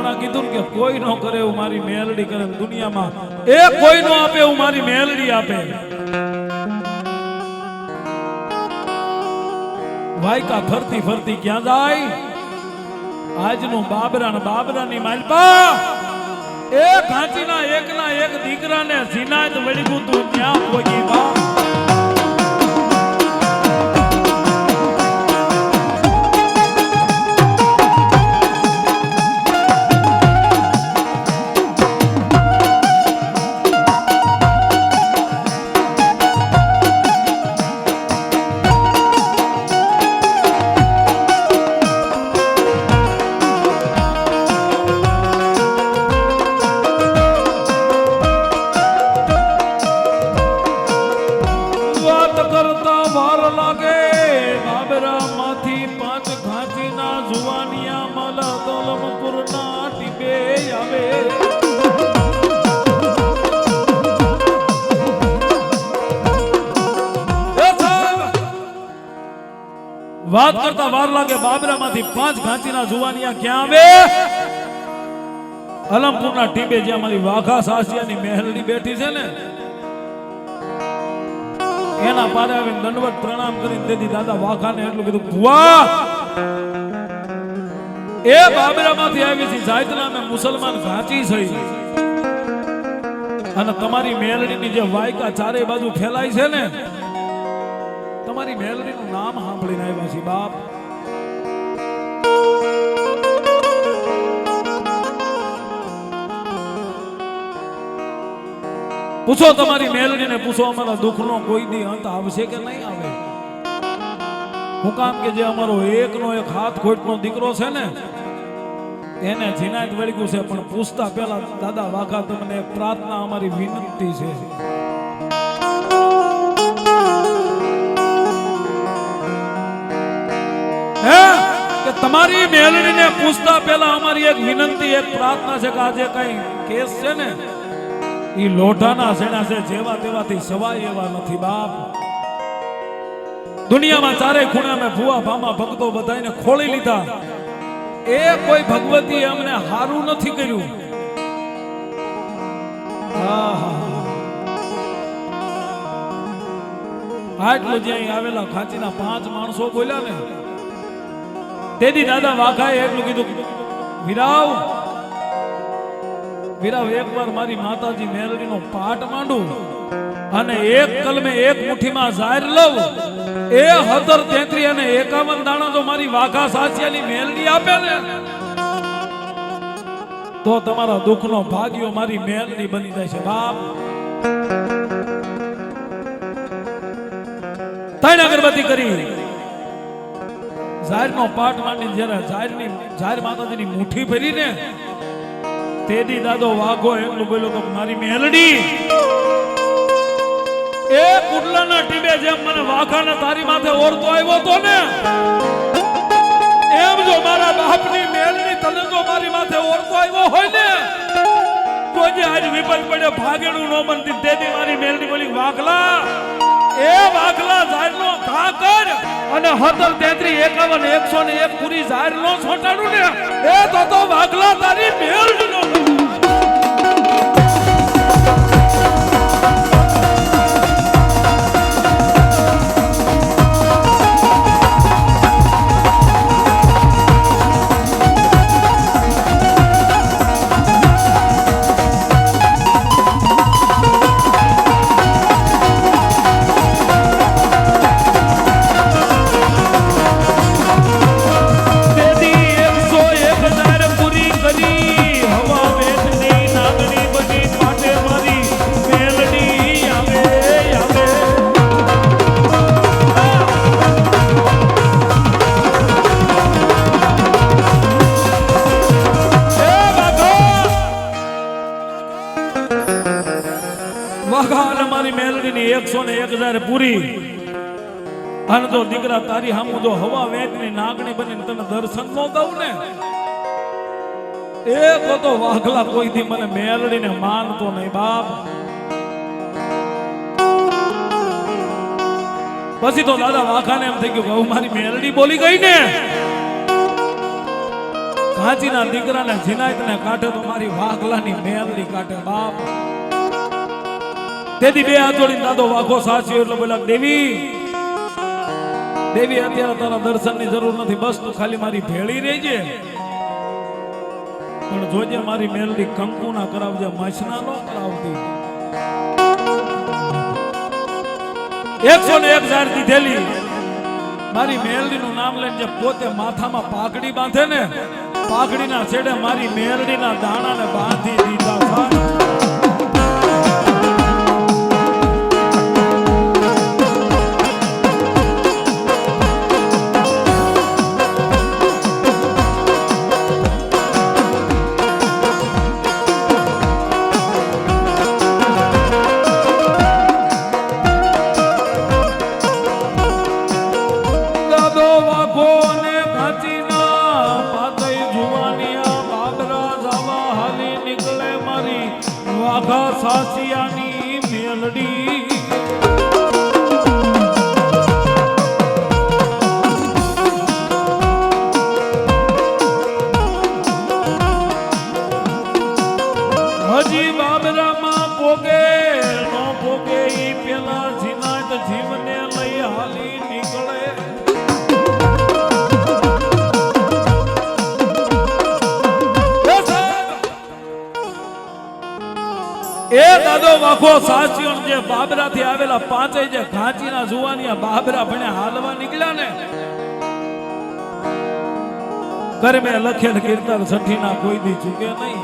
હમણાં કીધું કે કોઈ નો કરે એવું મારી મેલડી કરે દુનિયામાં. એ કોઈ નો આપે એવું મારી મેલડી આપે. વાયકા ફરતી ફરતી ક્યાં જાય? આજનું બાબરા ને બાબરાની માલપા. એ ઘાંચીના એકના, એક દીકરાને જીનાત વળગ્યું તું ત્યાં પહોંચી બા. વાત કરતા વાર લાગે બાબરામાંથી પાંચ ઘાંચીના જુવાનિયા ક્યાં આવે? અલમપુરના ટીબે જ્યાં મારી વાઘા સાસિયાની મહેલની બેઠી છે ને, એના પારે આવીને દંડવત પ્રણામ કરીને તેથી દાદા વાઘાને એટલું કીધું, ભુવા, એ બાબરામાંથી આવી છે જાયતના મેં મુસલમાન ઘાંચી છે. અને તમારી મેલડીની જે વાયકા ચારે બાજુ ફેલાય છે ને તમારી મેલડીનું નામ સાંભળીને આવ્યા છીએ. બાપ. પૂછો તમારી મેલડીને પૂછો અમારા દુઃખનો કોઈ દી અંત આવશે કે નહીં આવે? હું કામ કે જે અમારો એકનો એક હાથ ખોટનો દીકરો છે ને, એને જીનાત વળગ્યું છે, પણ પૂછતા પહેલા દાદા વાઘા તમને પ્રાર્થના, અમારી વિનંતી છે. તમારી મેલડીને પૂછતા પહેલા અમારી એક વિનંતી, એક પ્રાર્થના છે કે આજે કઈ કેસ છે ને એ લોઢાના સેણા છે, જેવા તેવાથી સવાય એવા નથી, બાપ. દુનિયામાં ચારે ખૂણે અમે ભુવા ભામા ભક્તો બધાને ખોલી લીધા. એ કોઈ ભગવતી અમને હારું નથી કર્યું. આટલું જ્યાં આવેલા ખાંચીના પાંચ માણસો બોલ્યા ને તેથી દાદા વાઘાએ એટલું કીધું, વિરાવ વિરાવ, એકવાર મારી માતાજી મેરડીનો પાઠ માંડું અને એક કલમે એક મુઠ્ઠીમાં ઝાર લઉં. એ હતર તેત્રી અને એકાવન દાણા જો મારી વાઘા સાચિયાની મેલડી આપે ને, તો તમારા દુઃખનો ભાગ્યો મારી મેલડી બની જાય છે. બાપ. ત્રણ અગરબત્તી કરી. ઝારનો પાઠ માંડીને જ્યારે ઝારની ઝાર માતાજીની મુઠ્ઠી ભરીને તેદી દાદો વાઘો એટલું બોલ્યો કે મારી મેલડી, એ કુટલાના ટીબે જેમ મને વાઘાને તારી માથે ઓરતો આવ્યો તો ને, એમ જો મારા બાપની મેલની તને જો મારી માથે ઓરતો આવ્યો હોય ને, તો જે આજ વિપત પડે ભાગેડું નો બનતી તેદી મારી મેલની બોલી, વાઘલા એ વાઘલા ઝાડનો ઘા કર. અને હતર તેત્રી એકાવન એકસો ને એક પૂરી ઝાડ નો છોટાડું ને એ તો તો વાઘલા તારી મેળ નો અને જો દીકરા, તારી હામુ જો હવા વેચની નાગણી બનીને તને દર્શન નો દઉં ને? એ તો તો વાઘલા, કોઈ થી મને મેલડીને માનતો નહીં બાપ. પછી તો દાદા વાઘાને એમ થઈ ગયું કે મારી મેલડી બોલી ગઈ ને? કાંચીના દીકરાને જીનાતને કાઢે તો મારી વાઘલાની મેલડી કાઢે બાપ. તેથી બે હાથોડી દાદો વાઘો સાચ્યો એટલે બોલા દેવી દેવી અત્યારે તારા દર્શનની જરૂર નથી. બસ તું ખાલી મારી ભેળી રહેજે. પણ જોજે મારી મેલડી કંકુ ના કરાવજે માછના નો કરાવતી. એકસો ને એક ઝાડ દીધેલી મારી મેલડી નું નામ લઈને જે પોતે માથામાં પાઘડી બાંધે ને, પાઘડીના છેડે મારી મેલડીના દાણાને બાંધી દીધા. વાઘા સાસિયાની મેલડી. દાદો વાખો સાચીઓ જે બાબરાથી આવેલા પાંચે જે ઘાંચીના જુવાનિયા બાબરા ભણે હાલવા નીકળ્યા ને. કરમે લખેલ કીર્તન સઠીના કોઈ દી ચૂકે નહીં.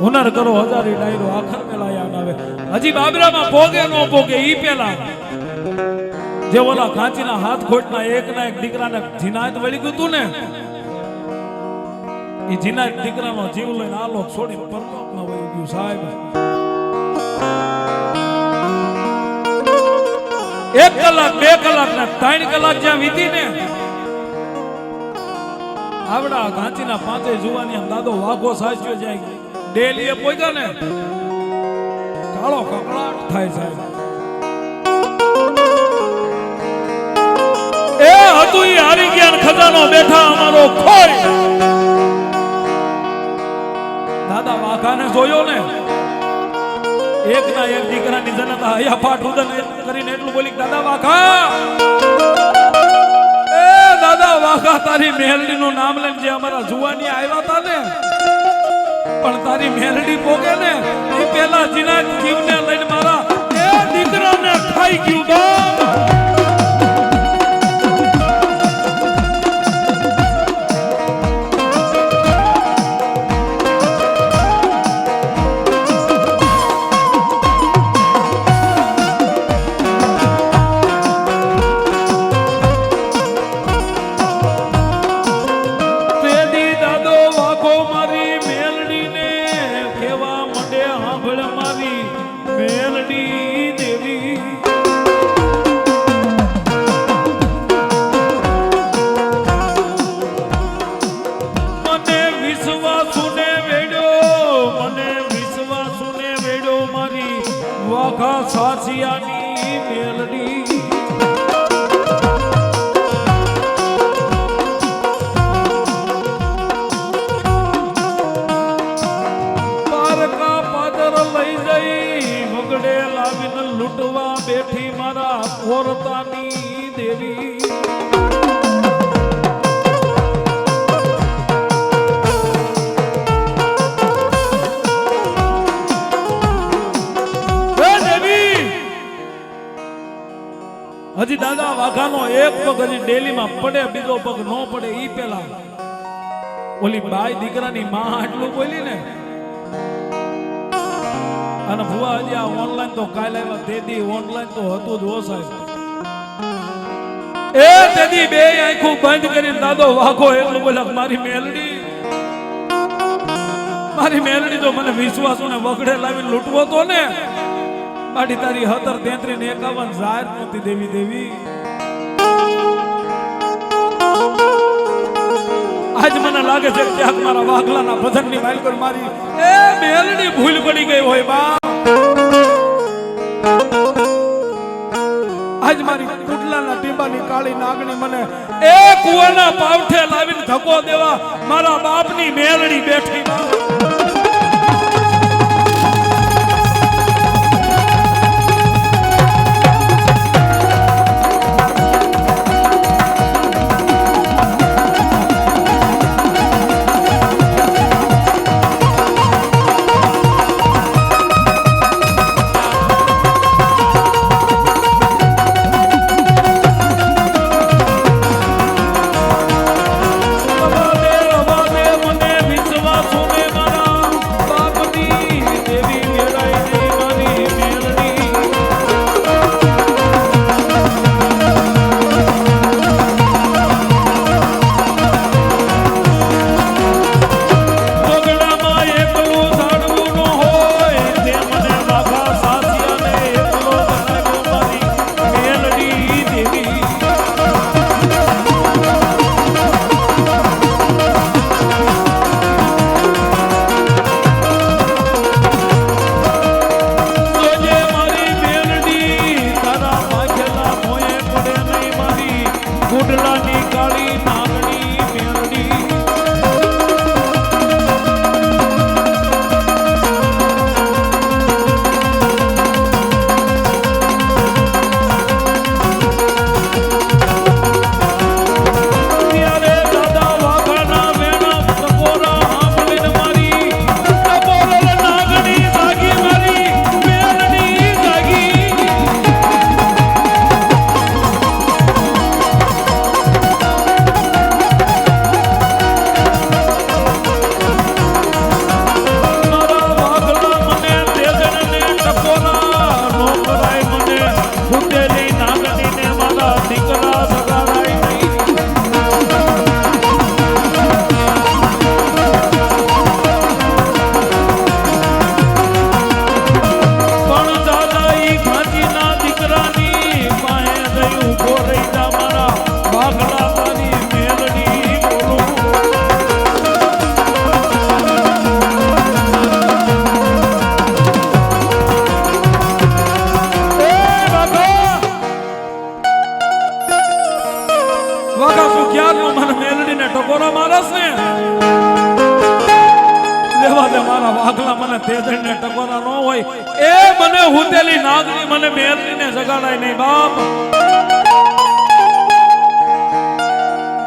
હુનર કરો હજારી ડાયરો, આખર પેલા યાદ આવે. હજી બાબરામાં ભોગે નો ભોગે ઈ પેલા. જે ઓલા કાંચીના હાથ ખોટના એક ના એક દીકરાને જીનાત વળી ગયું તું ને. એ જીનાત દીકરાનો જીવ લઈને આ લોક છોડી પરલોકમાં વળી ગયું, સાહેબ. એક કલાક, બે કલાક ને ત્રણ કલાક જ્યાં વીતી ને આવડા ગાંચીના પાંચે જુવાની આમ દાદો વાઘો સાચ્યો જાય. ડેલીએ પહોંચ્યા ને, કાળો કકળાટ થાય સાહેબ. એ હતું ઈ હારી જ્ઞાન ખજાનો બેઠા અમારો ખોઈ દાદા વાઘાને જોયો ને એક ના એક દીકરાની હૈયા ફાટ ઉદન કરીને એટલું બોલી દાદા વાઘા. એ દાદા વાખા તારી મેલડી નું નામ લઈને જે અમારા જુવાની આવ્યા હતા ને, પણ તારી મેલડી પોગે ને, એ પેલા જીના જીવને લઈને મારા એ દીકરાને ખાઈ ગયું બાપ લૂંટવા બેઠી મારા ઓરતાની દેવી! હજી દાદા વાઘાનો એક પગ હજી ડેલીમાં પડે, બીજો પગ ન પડે, ઈ પેલા. ઓલી બાઈ દીકરાની માં આટલું બોલી ને? અને ભુવા હજી આ ઓનલાઈન તો કાલે આવ્યા તેદી ઓનલાઈન તો હતું જ હો સાહેબ. એ તેદી બે આંખો બંધ કરીને દાદો વાઘો એટલું બોલા મારી મેલડી. મારી મેલડી તો મને વિશ્વાસ ને વગડે લાવીને લૂંટવો તો ને. મારી તારી હતર તેત્રી ને એકાવન જાહેર નહોતી દેવી દેવી. આજ મને લાગે છે ક્યાંક મારા વાઘલાના ભજનની પર મારી એ મેલડી ભૂલ પડી ગઈ હોય બા આજ મારી કુટલાના ટીંબાની કાળી નાગણી મને એ કુવાના પાવઠે લાવીને ધકો દેવા મારા બાપની મેલડી બેઠી બા.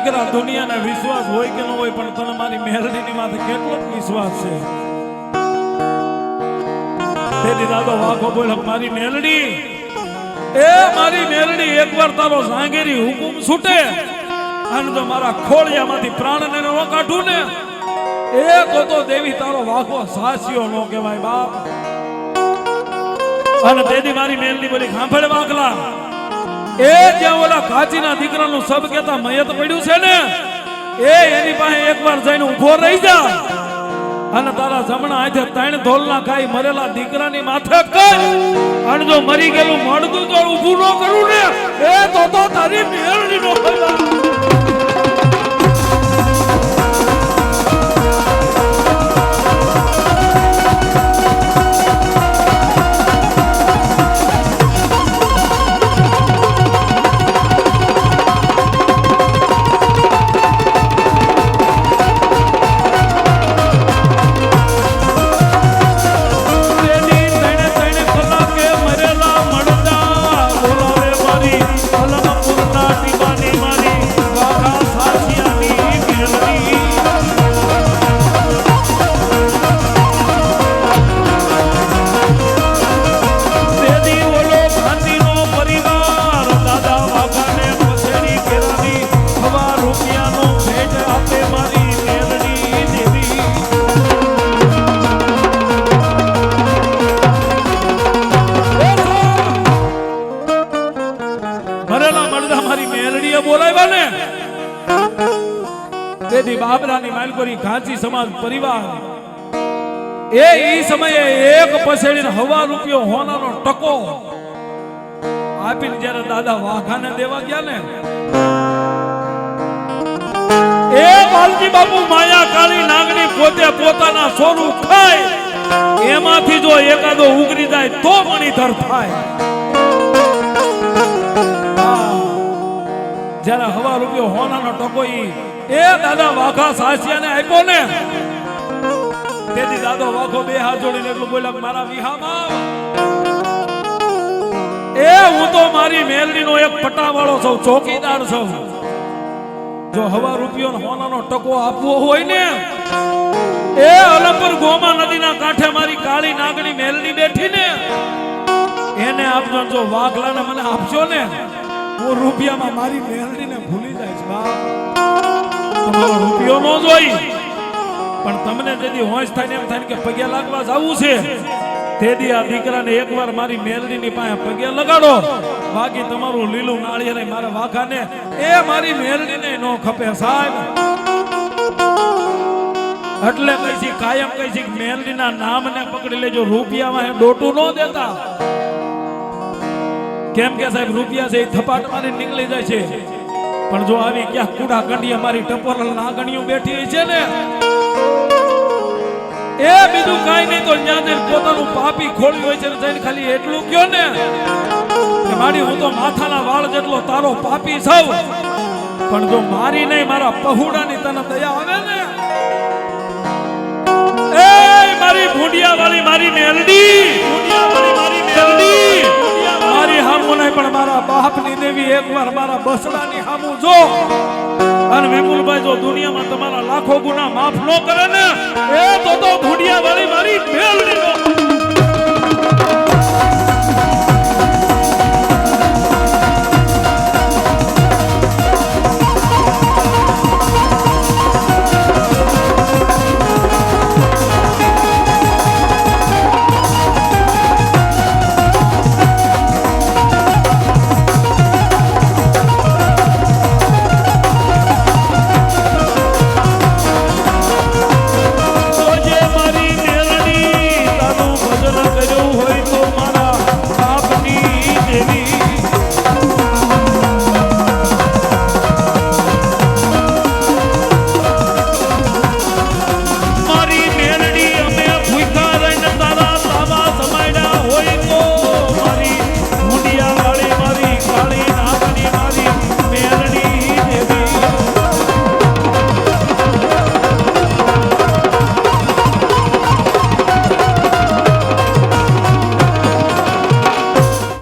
દીકરા દુનિયાને વિશ્વાસ હોય કે ન હોય, પણ તને મારી મેલડીની માથે કેટલો વિશ્વાસ છે. તેથી દાદો વાઘો બોલો મારી મેલડી એ મારી મેલડી એકવાર તારો સાંગેરી હુકુમ છૂટે. અને તો મારા ખોળિયામાંથી પ્રાણને ન કાઢું ને. એ તો તો દેવી, તારો વાઘો સાસ્યો નો કહેવાય બાપ. અને તેથી મારી મેલડી બોલી સાંભળે વાઘલા એ જ્યાં ઓલા કાચીના દીકરાનું સબ કેતા મયત પડ્યું છે ને એ એની પાસે એકવાર જઈને ઊભો રહી જા. અને તારા જમણા હાથે ત્રણ ધોલના ખાઈ મરેલા દીકરાની માથે કર. અને જો મરી ગયેલું મળતું તો ઊભું ન કરું ને એ તો તો તારી મેળડી નો બાબરાની કરી ઘાંચી સમાજ પરિવાર. એ ઈ સમયે એક પસેડીને હવા રૂપિયો હોનાનો ટકો. આપીને જ્યારે દાદા વાઘાને દેવા ગયા ને, એ વાલજી બાપુ માયા કાળી નાગની પોતે પોતાના સોનું ખાય. એમાંથી જો એકાદો ઉગરી જાય તો મણીધર થાય. જ્યારે હવા રૂપિયો હોનાનો ટકો ઈ એ દાદા વાઘા સાસિયાને આપ્યો ને, તેથી દાદો વાઘો બે હાથ જોડીને એટલું બોલ્યા મારા વિહામાં, એ હું તો મારી મેલડીનો એક પટાવાળો છું, ચોકીદાર છું. જો હવા રૂપિયો હોનાનો ટકો આપવો હોય ને, એ અલંપર ગોમા નદીના કાંઠે મારી કાળી નાગણી મેલડી બેઠી ને, એને આપજો જો વાઘલાને મને આપજો ને. હું રૂપિયામાં મારી મેલડીને ભૂલી જાય બાપ. તમારો રૂપિયો નો જોઈ. પણ તમને જેથી હોશ થાય ને એમ થાય કે પગે લાગવા જવું છે. તેથી આ દીકરાને એકવાર મારી મેલડીની પાસે પગે લગાડો. બાકી તમારું લીલું નાળિયેર મારા વાઘાને એ મારી મેલડીને નો ખપે સાહેબ. એટલે કઈ કાયમ કઈ મેલડીના નામને પકડી લેજો, રૂપિયામાં એ ડોટું ન દેતા. કેમ કે સાહેબ, રૂપિયા છે એ થપાટ મારી નીકળી જાય છે. પણ જો આવી ક્યાંક કુડા ગંડી અમારી ટપોરલ નાગણીઓ બેઠી છે ને, એ બીજું કઈ નહીં તો ત્યાં પોતાનું પાપી ખોલ્યું હોય છે જઈને ખાલી એટલું કયો ને, કે મારી હું તો માથાના વાળ જેટલો તારો પાપી છું. પણ જો મારી નહીં, મારા પહુડાની તને દયા આવે ને, એ મારી ભૂંડિયા વાળી મારી મેલડી. ભૂંડિયા વાળી નહીં, પણ મારા બાપની દેવી એકવાર મારા બસડાની હામું જો. અને વિપુલભાઈ જો દુનિયામાં તમારા લાખો ગુના માફ ન કરે ને